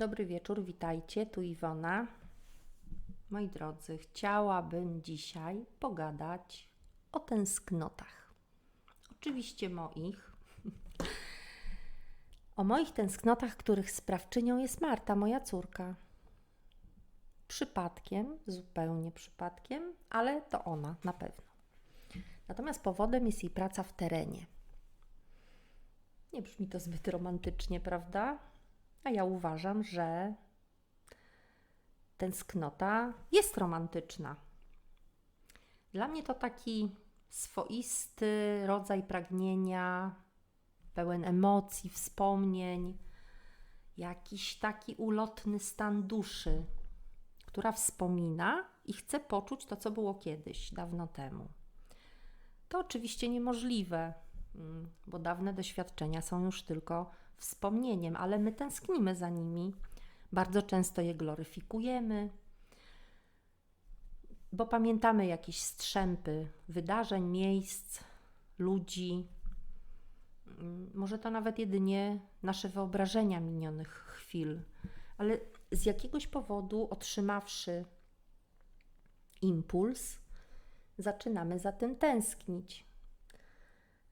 Dobry wieczór, witajcie, tu Iwona. Moi drodzy, chciałabym dzisiaj pogadać o tęsknotach. Oczywiście moich. O moich tęsknotach, których sprawczynią jest Marta, moja córka. Przypadkiem, zupełnie przypadkiem, ale to ona na pewno. Natomiast powodem jest jej praca w terenie. Nie brzmi to zbyt romantycznie, prawda? A ja uważam, że tęsknota jest romantyczna. Dla mnie to taki swoisty rodzaj pragnienia, pełen emocji, wspomnień, jakiś taki ulotny stan duszy, która wspomina i chce poczuć to, co było kiedyś, dawno temu. To oczywiście niemożliwe, mm, bo dawne doświadczenia są już tylko wspomnieniem, ale my tęsknimy za nimi. Bardzo często je gloryfikujemy, bo pamiętamy jakieś strzępy wydarzeń, miejsc, ludzi. Może to nawet jedynie nasze wyobrażenia minionych chwil, ale z jakiegoś powodu otrzymawszy impuls, zaczynamy za tym tęsknić.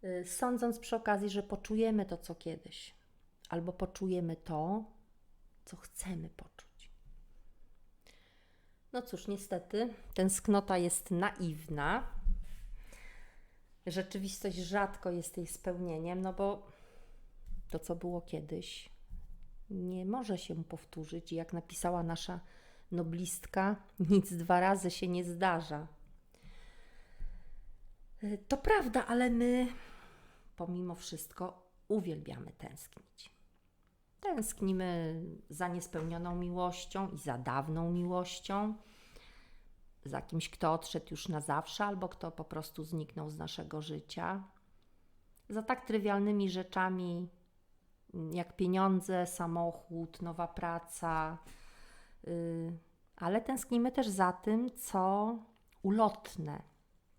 Y, sądząc przy okazji, że poczujemy to, co kiedyś, albo poczujemy to, co chcemy poczuć. No cóż, niestety, tęsknota jest naiwna. Rzeczywistość rzadko jest jej spełnieniem, no bo to, co było kiedyś, nie może się powtórzyć. Jak napisała nasza noblistka, nic dwa razy się nie zdarza. To prawda, ale my pomimo wszystko uwielbiamy tęsknić. Tęsknimy za niespełnioną miłością i za dawną miłością, za kimś, kto odszedł już na zawsze albo kto po prostu zniknął z naszego życia, za tak trywialnymi rzeczami jak pieniądze, samochód, nowa praca, yy, ale tęsknimy też za tym, co ulotne,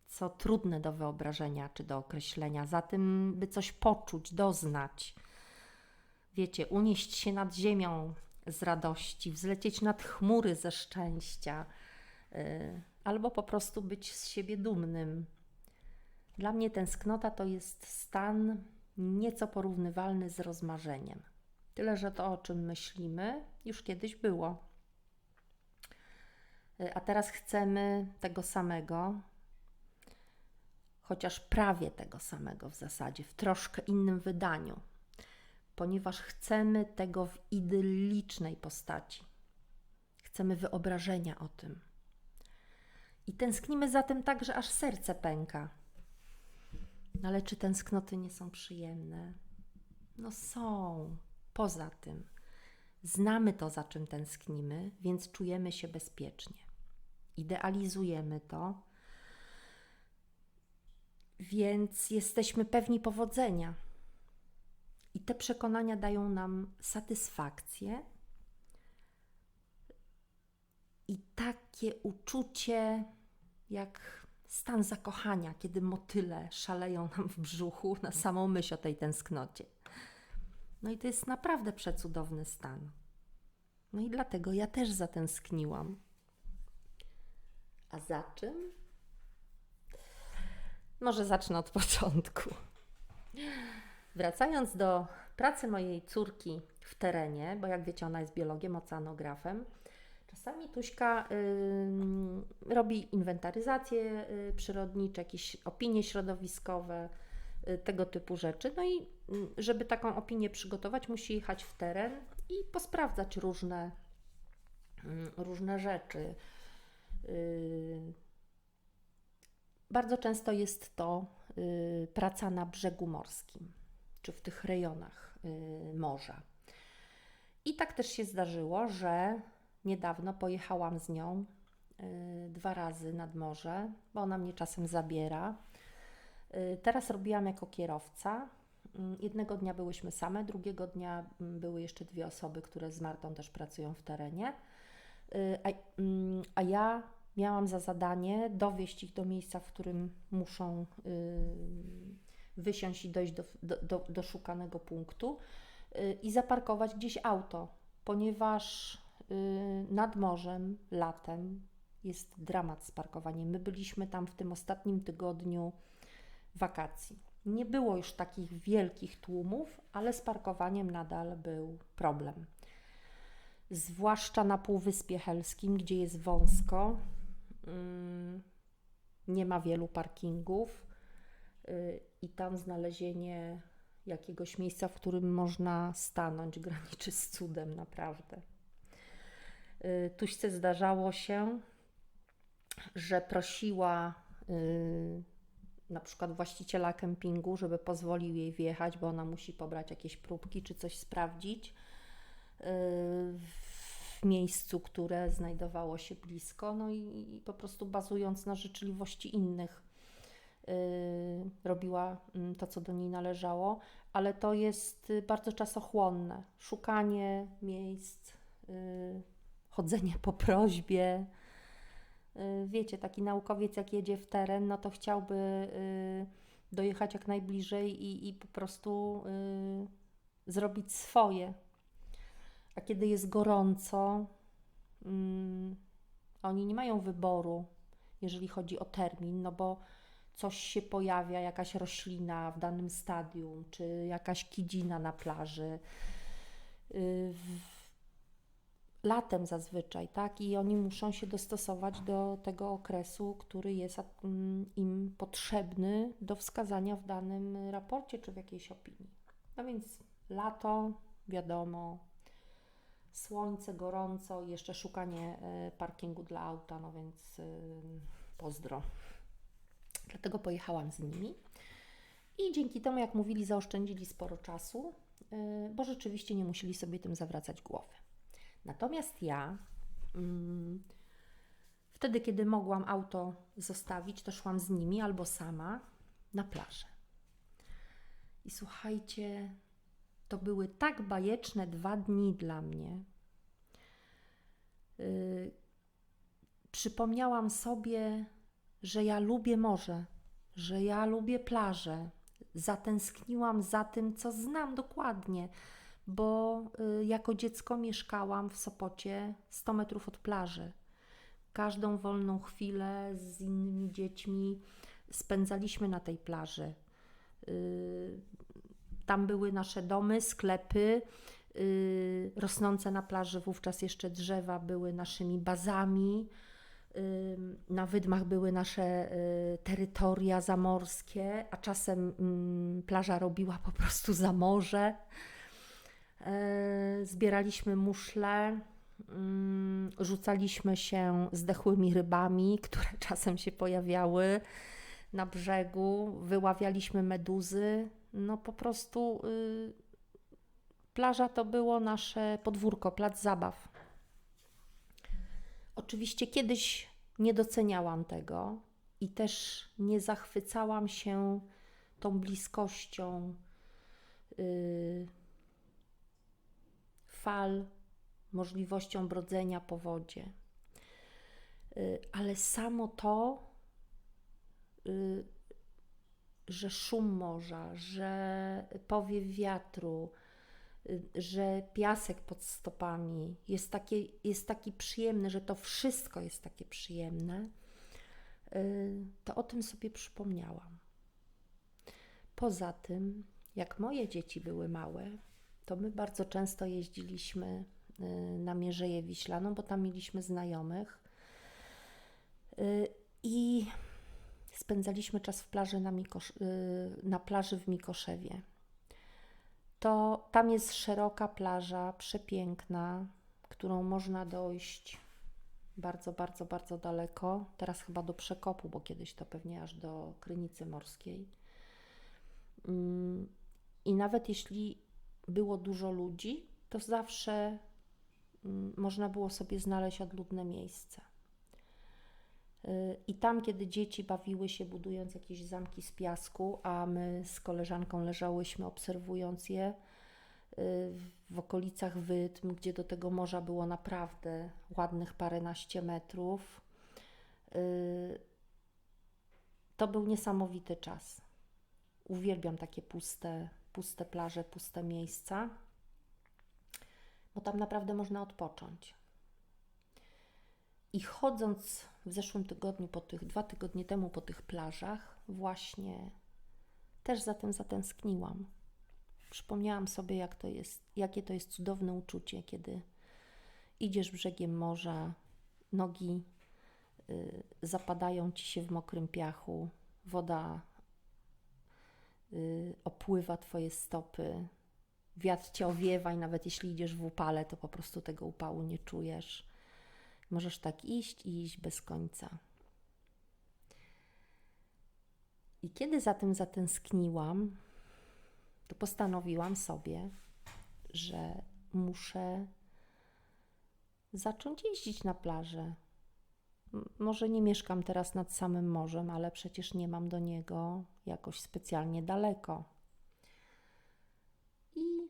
co trudne do wyobrażenia czy do określenia, za tym, by coś poczuć, doznać wiecie, unieść się nad ziemią z radości, wzlecieć nad chmury ze szczęścia, y, albo po prostu być z siebie dumnym. Dla mnie tęsknota to jest stan nieco porównywalny z rozmarzeniem. Tyle, że to, o czym myślimy, już kiedyś było. Y, a teraz chcemy tego samego, chociaż prawie tego samego w zasadzie, w troszkę innym wydaniu ponieważ chcemy tego w idyllicznej postaci. Chcemy wyobrażenia o tym. I tęsknimy za tym tak, że aż serce pęka. No ale czy tęsknoty nie są przyjemne? No są. Poza tym, znamy to, za czym tęsknimy, więc czujemy się bezpiecznie. Idealizujemy to, więc jesteśmy pewni powodzenia te przekonania dają nam satysfakcję i takie uczucie jak stan zakochania, kiedy motyle szaleją nam w brzuchu na samą myśl o tej tęsknocie. No i to jest naprawdę przecudowny stan. No i dlatego ja też zatęskniłam. A za czym? Może zacznę od początku. Wracając do pracy mojej córki w terenie, bo jak wiecie, ona jest biologiem, oceanografem, czasami Tuśka y, robi inwentaryzacje y, przyrodnicze, jakieś opinie środowiskowe, y, tego typu rzeczy. No i y, żeby taką opinię przygotować, musi jechać w teren i posprawdzać różne, y, różne rzeczy. Y, bardzo często jest to praca na brzegu morskim czy w tych rejonach y, morza. I tak też się zdarzyło, że niedawno pojechałam z nią y, dwa razy nad morze, bo ona mnie czasem zabiera. Y, teraz robiłam jako kierowca. Jednego dnia byłyśmy same, drugiego dnia mm, były jeszcze dwie osoby, które z Martą też pracują w terenie. A, mm, a ja miałam za zadanie dowieść ich do miejsca, w którym muszą wysiąść i dojść do, do, do, do szukanego punktu y, i zaparkować gdzieś auto ponieważ y, nad morzem latem jest dramat z parkowaniem. My byliśmy tam w tym ostatnim tygodniu wakacji. Nie było już takich wielkich tłumów, ale z parkowaniem nadal był problem. Zwłaszcza na Półwyspie Helskim, gdzie jest wąsko, mm, nie ma wielu parkingów i tam znalezienie jakiegoś miejsca, w którym można stanąć, graniczy z cudem, naprawdę. Y, tuśce zdarzało się, że prosiła y, na przykład właściciela kempingu, żeby pozwolił jej wjechać, bo ona musi pobrać jakieś próbki czy coś sprawdzić w miejscu, które znajdowało się blisko, no i, po prostu bazując na życzliwości innych Y, robiła mm, to, co do niej należało, ale to jest y, bardzo czasochłonne. Szukanie miejsc, y, chodzenie po prośbie. Wiecie, taki naukowiec, jak jedzie w teren, no to chciałby dojechać jak najbliżej i, i po prostu zrobić swoje. A kiedy jest gorąco, mm, oni nie mają wyboru, jeżeli chodzi o termin, no bo coś się pojawia, jakaś roślina w danym stadium, czy jakaś kidzina na plaży. Y, latem zazwyczaj, tak? I oni muszą się dostosować do tego okresu, który jest mm, im potrzebny do wskazania w danym raporcie czy w jakiejś opinii. No więc lato, wiadomo, słońce, gorąco jeszcze szukanie e, parkingu dla auta, no więc y, pozdro. Dlatego pojechałam z nimi. I dzięki temu, jak mówili, zaoszczędzili sporo czasu, y, bo rzeczywiście nie musieli sobie tym zawracać głowy. Natomiast ja, mm, wtedy, kiedy mogłam auto zostawić, to szłam z nimi albo sama na plażę. I słuchajcie, to były tak bajeczne dwa dni dla mnie. Yy, przypomniałam sobie że ja lubię morze, że ja lubię plażę. Zatęskniłam za tym, co znam dokładnie, bo y, jako dziecko mieszkałam w Sopocie 100 metrów od plaży. Każdą wolną chwilę z innymi dziećmi spędzaliśmy na tej plaży. Y, tam były nasze domy, sklepy, y, rosnące na plaży wówczas jeszcze drzewa były naszymi bazami na wydmach były nasze y, terytoria zamorskie, a czasem mm, plaża robiła po prostu za morze. E, zbieraliśmy muszle, mm, rzucaliśmy się zdechłymi rybami, które czasem się pojawiały na brzegu, wyławialiśmy meduzy. No po prostu y, plaża to było nasze podwórko, plac zabaw. Oczywiście kiedyś nie doceniałam tego i też nie zachwycałam się tą bliskością yy, fal, możliwością brodzenia po wodzie. Yy, ale samo to, yy, że szum morza, że powiew wiatru, że piasek pod stopami jest, takie, jest taki przyjemny, że to wszystko jest takie przyjemne, y, to o tym sobie przypomniałam. Poza tym, jak moje dzieci były małe, to my bardzo często jeździliśmy y, na Mierzeję Wiślaną, bo tam mieliśmy znajomych y, i spędzaliśmy czas w plaży na, Mikosz, na plaży w Mikoszewie to tam jest szeroka plaża, przepiękna, którą można dojść bardzo, bardzo, bardzo daleko. Teraz chyba do Przekopu, bo kiedyś to pewnie aż do Krynicy Morskiej. Mm, I nawet jeśli było dużo ludzi, to zawsze mm, można było sobie znaleźć odludne miejsce. I tam, kiedy dzieci bawiły się budując jakieś zamki z piasku, a my z koleżanką leżałyśmy obserwując je y, w okolicach Wydm, gdzie do tego morza było naprawdę ładnych paręnaście metrów, y, to był niesamowity czas. Uwielbiam takie puste, puste plaże, puste miejsca. bo tam naprawdę można odpocząć. I chodząc w zeszłym tygodniu, po tych dwa tygodnie temu po tych plażach, właśnie też za tym zatęskniłam. Przypomniałam sobie, jak to jest, jakie to jest cudowne uczucie, kiedy idziesz brzegiem morza, nogi y, zapadają ci się w mokrym piachu, woda y, opływa twoje stopy, wiatr cię owiewa i nawet jeśli idziesz w upale, to po prostu tego upału nie czujesz. Możesz tak iść i iść bez końca. I kiedy za tym zatęskniłam, to postanowiłam sobie, że muszę zacząć jeździć na plażę. Może nie mieszkam teraz nad samym morzem, ale przecież nie mam do niego jakoś specjalnie daleko. I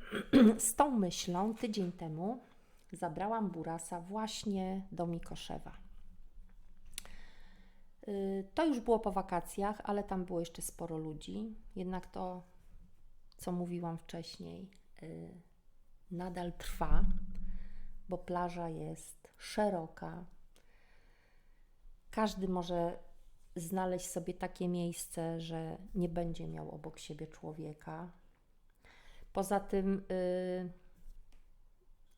z tą myślą tydzień temu zabrałam Burasa właśnie do Mikoszewa. Y, to już było po wakacjach, ale tam było jeszcze sporo ludzi. Jednak to, co mówiłam wcześniej, y, nadal trwa, bo plaża jest szeroka. Każdy może znaleźć sobie takie miejsce, że nie będzie miał obok siebie człowieka. Poza tym, y,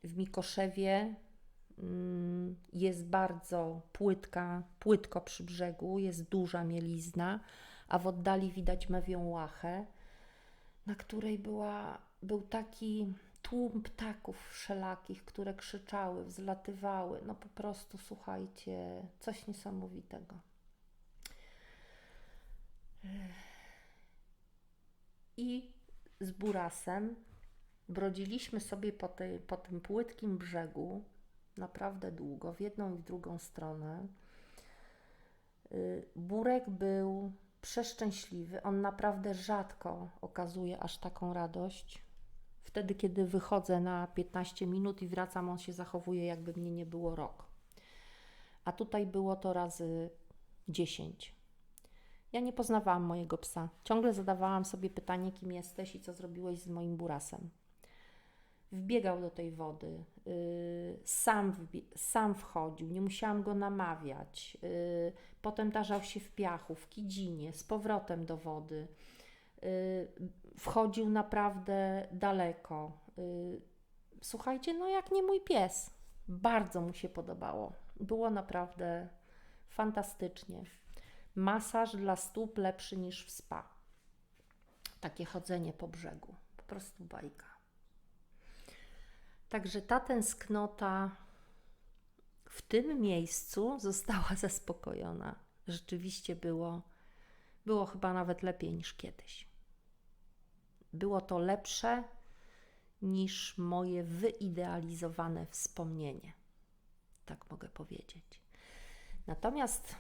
w Mikoszewie mm, jest bardzo płytka, płytko przy brzegu, jest duża mielizna, a w oddali widać mewią łachę, na której była, był taki tłum ptaków wszelakich, które krzyczały, wzlatywały. No po prostu, słuchajcie, coś niesamowitego. I z Burasem Brodziliśmy sobie po, tej, po tym płytkim brzegu naprawdę długo, w jedną i w drugą stronę. Y, Burek był przeszczęśliwy. On naprawdę rzadko okazuje aż taką radość. Wtedy, kiedy wychodzę na 15 minut i wracam, on się zachowuje, jakby mnie nie było rok. A tutaj było to razy 10. Ja nie poznawałam mojego psa. Ciągle zadawałam sobie pytanie, kim jesteś i co zrobiłeś z moim burasem wbiegał do tej wody, y, sam, sam wchodził, nie musiałam go namawiać. Y, potem tarzał się w piachu, w kidzinie, z powrotem do wody. Y, wchodził naprawdę daleko. Słuchajcie, no jak nie mój pies. Bardzo mu się podobało. Było naprawdę fantastycznie. Masaż dla stóp lepszy niż w spa. Takie chodzenie po brzegu. Po prostu bajka. Także ta tęsknota w tym miejscu została zaspokojona. Rzeczywiście było, było chyba nawet lepiej niż kiedyś. Było to lepsze niż moje wyidealizowane wspomnienie. Tak mogę powiedzieć. Natomiast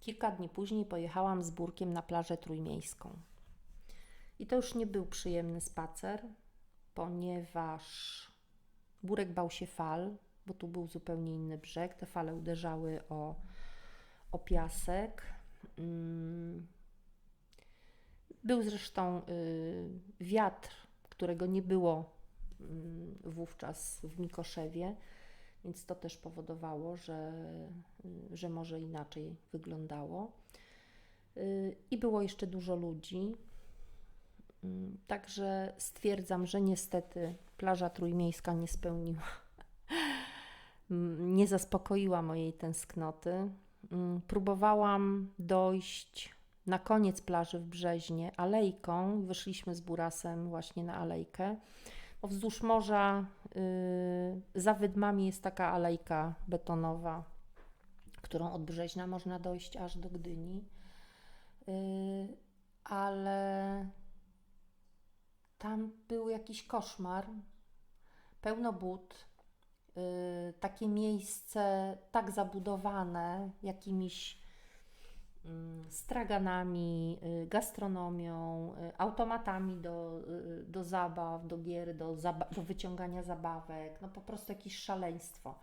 kilka dni później pojechałam z Burkiem na plażę trójmiejską. I to już nie był przyjemny spacer, ponieważ Burek bał się fal, bo tu był zupełnie inny brzeg. Te fale uderzały o, o piasek. Mm. Był zresztą y, wiatr, którego nie było mm, wówczas w Mikoszewie, więc to też powodowało, że, y, że może inaczej wyglądało. Y, I było jeszcze dużo ludzi. Mm, także stwierdzam, że niestety plaża trójmiejska nie spełniła, nie zaspokoiła mojej tęsknoty. Mm, próbowałam dojść na koniec plaży w Brzeźnie alejką. Wyszliśmy z Burasem właśnie na alejkę. Bo wzdłuż morza yy, za wydmami jest taka alejka betonowa, którą od Brzeźna można dojść aż do Gdyni. Yy, ale tam był jakiś koszmar, pełno but, yy, takie miejsce tak zabudowane jakimiś yy, straganami, yy, gastronomią, y, automatami do, y, do zabaw, do gier, do, zaba- do wyciągania zabawek, no po prostu jakieś szaleństwo.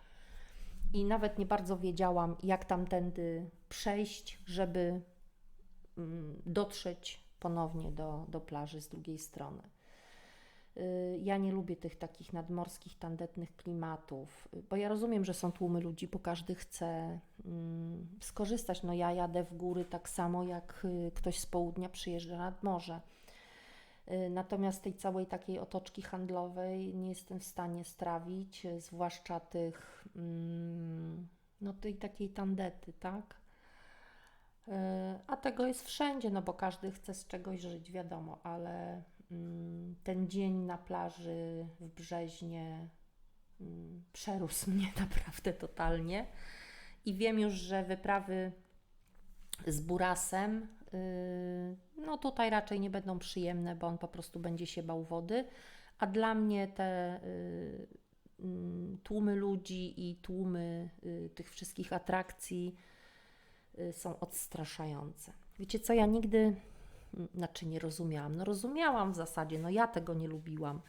I nawet nie bardzo wiedziałam, jak tamtędy przejść, żeby mm, dotrzeć ponownie do, do plaży z drugiej strony. Y, Ja nie lubię tych takich nadmorskich, tandetnych klimatów, y, bo ja rozumiem, że są tłumy ludzi, bo każdy chce mm, skorzystać. No ja jadę w góry tak samo, jak y, ktoś z południa przyjeżdża nad morze. Natomiast tej całej takiej otoczki handlowej nie jestem w stanie strawić, zwłaszcza tych, mm, no tej takiej tandety, tak? A tego jest wszędzie, no bo każdy chce z czegoś żyć, wiadomo, ale ten dzień na plaży w Brzeźnie mm, przerósł mnie naprawdę totalnie. I wiem już, że wyprawy z Burasem, y, no tutaj raczej nie będą przyjemne, bo on po prostu będzie się bał wody. A dla mnie te y, mm, tłumy ludzi i tłumy y, tych wszystkich atrakcji są odstraszające. Wiecie co, ja nigdy, mm, znaczy nie rozumiałam, no rozumiałam w zasadzie, no ja tego nie lubiłam,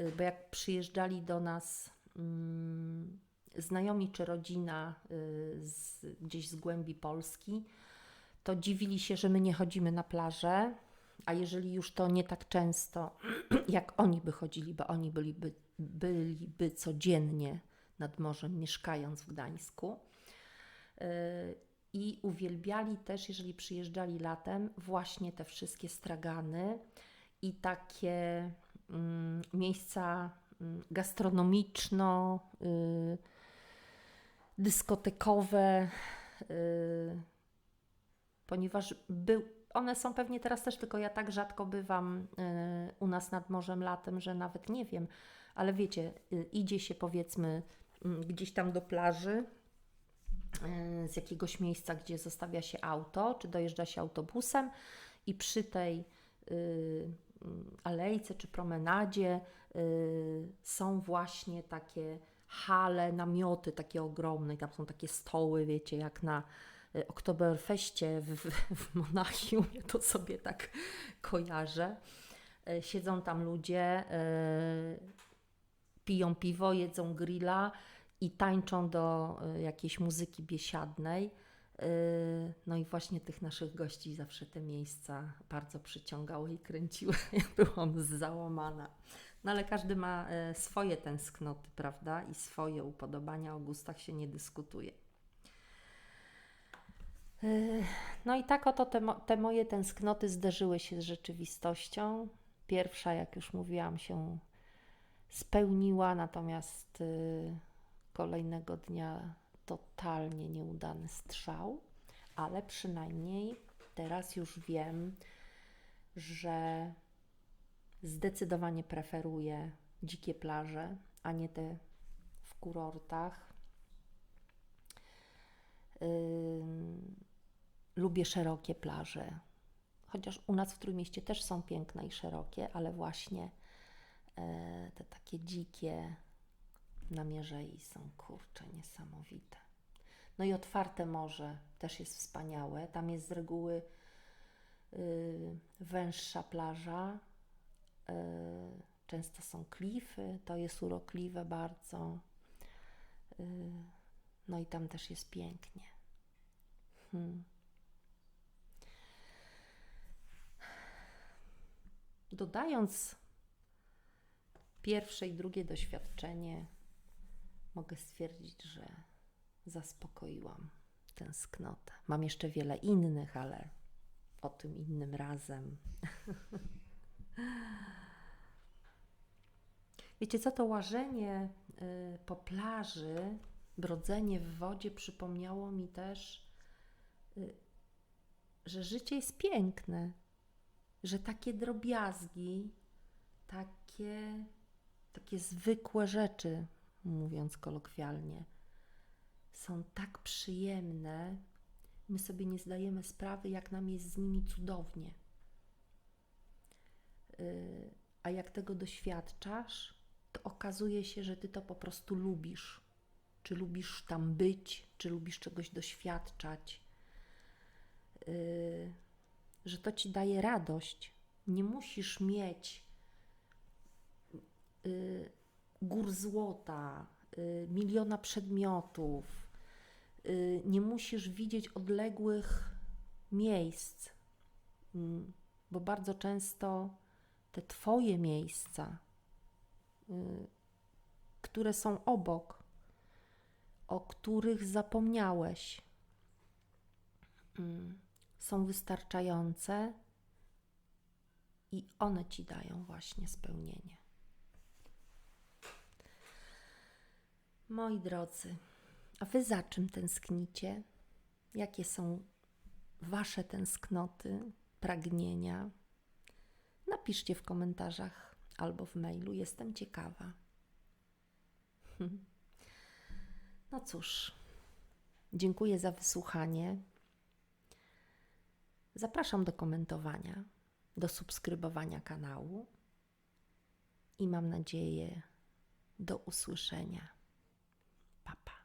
y, bo jak przyjeżdżali do nas mm, znajomi czy rodzina y, z, gdzieś z głębi Polski, to dziwili się, że my nie chodzimy na plażę, a jeżeli już to nie tak często, jak oni by chodzili, bo oni byliby, byliby codziennie nad morzem, mieszkając w Gdańsku. I uwielbiali też, jeżeli przyjeżdżali latem, właśnie te wszystkie stragany i takie mm, miejsca mm, gastronomiczno, y, dyskotekowe, y, ponieważ był, one są pewnie teraz też, tylko ja tak rzadko bywam y, u nas nad morzem latem, że nawet nie wiem, ale wiecie, y, idzie się powiedzmy mm, gdzieś tam do plaży z jakiegoś miejsca, gdzie zostawia się auto, czy dojeżdża się autobusem i przy tej y, mm, alejce czy promenadzie y, są właśnie takie hale, namioty takie ogromne, tam są takie stoły, wiecie, jak na y, Oktoberfeście w, w, Monachium, ja to sobie tak kojarzę. Y, Siedzą tam ludzie, y, piją piwo, jedzą grilla i tańczą do y, jakiejś muzyki biesiadnej. Y, No i właśnie tych naszych gości zawsze te miejsca bardzo przyciągały i kręciły. Ja byłam załamana. No ale każdy ma e, swoje tęsknoty, prawda? I swoje upodobania, o gustach się nie dyskutuje. No i tak oto te, te moje tęsknoty zderzyły się z rzeczywistością. Pierwsza, jak już mówiłam, się spełniła, natomiast y, kolejnego dnia totalnie nieudany strzał, ale przynajmniej teraz już wiem, że zdecydowanie preferuję dzikie plaże, a nie te w kurortach. Ym, lubię szerokie plaże, chociaż u nas w Trójmieście też są piękne i szerokie, ale właśnie e, te takie dzikie na Mierzei są kurcze niesamowite. No i otwarte morze też jest wspaniałe. Tam jest z reguły y, węższa plaża. y, często są klify, to jest urokliwe bardzo. Y, no i tam też jest pięknie. Hmm. Dodając pierwsze i drugie doświadczenie, mogę stwierdzić, że zaspokoiłam tęsknotę. Mam jeszcze wiele innych, ale o tym innym razem. Wiecie co, to łażenie y, po plaży, brodzenie w wodzie przypomniało mi też, y, że życie jest piękne, że takie drobiazgi, takie, takie zwykłe rzeczy, mówiąc kolokwialnie, są tak przyjemne, my sobie nie zdajemy sprawy, jak nam jest z nimi cudownie. Yy, A jak tego doświadczasz, to okazuje się, że ty to po prostu lubisz. Czy lubisz tam być, czy lubisz czegoś doświadczać, Yy, że to ci daje radość. Nie musisz mieć gór złota, y, miliona przedmiotów. y, Nie musisz widzieć odległych miejsc, mm, bo bardzo często te Twoje miejsca, y, które są obok, o których zapomniałeś, mm, są wystarczające i one ci dają właśnie spełnienie. Moi drodzy, a wy za czym tęsknicie? Jakie są wasze tęsknoty, pragnienia? Napiszcie w komentarzach albo w mailu, jestem ciekawa. No cóż, dziękuję za wysłuchanie. Zapraszam do komentowania, do subskrybowania kanału i mam nadzieję do usłyszenia. Pa, pa.